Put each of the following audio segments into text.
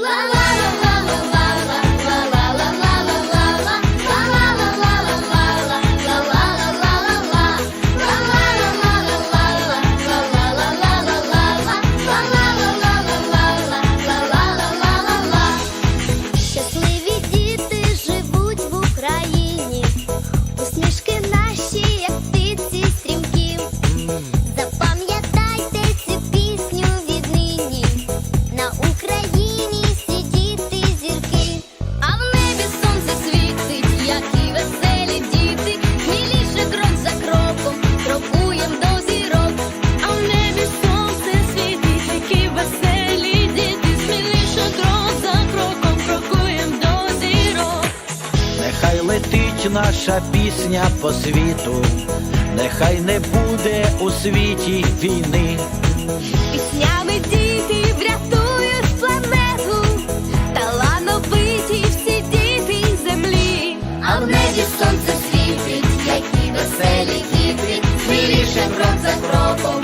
la la летить наша пісня по світу, нехай не буде у світі війни. Піснями діти врятують планету, талановиті всі діти землі. А в небі сонце світить, які веселі діти, сміліше крок за кроком,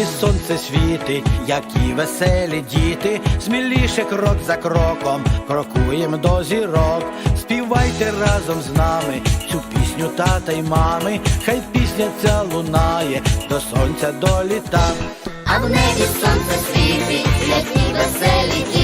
Небі сонце світить, які веселі діти, сміліше крок за кроком, крокуєм до зірок. Співайте разом з нами цю пісню тата й мами, хай пісня ця лунає до сонця до літа. А в небі сонце світить, які веселі діти,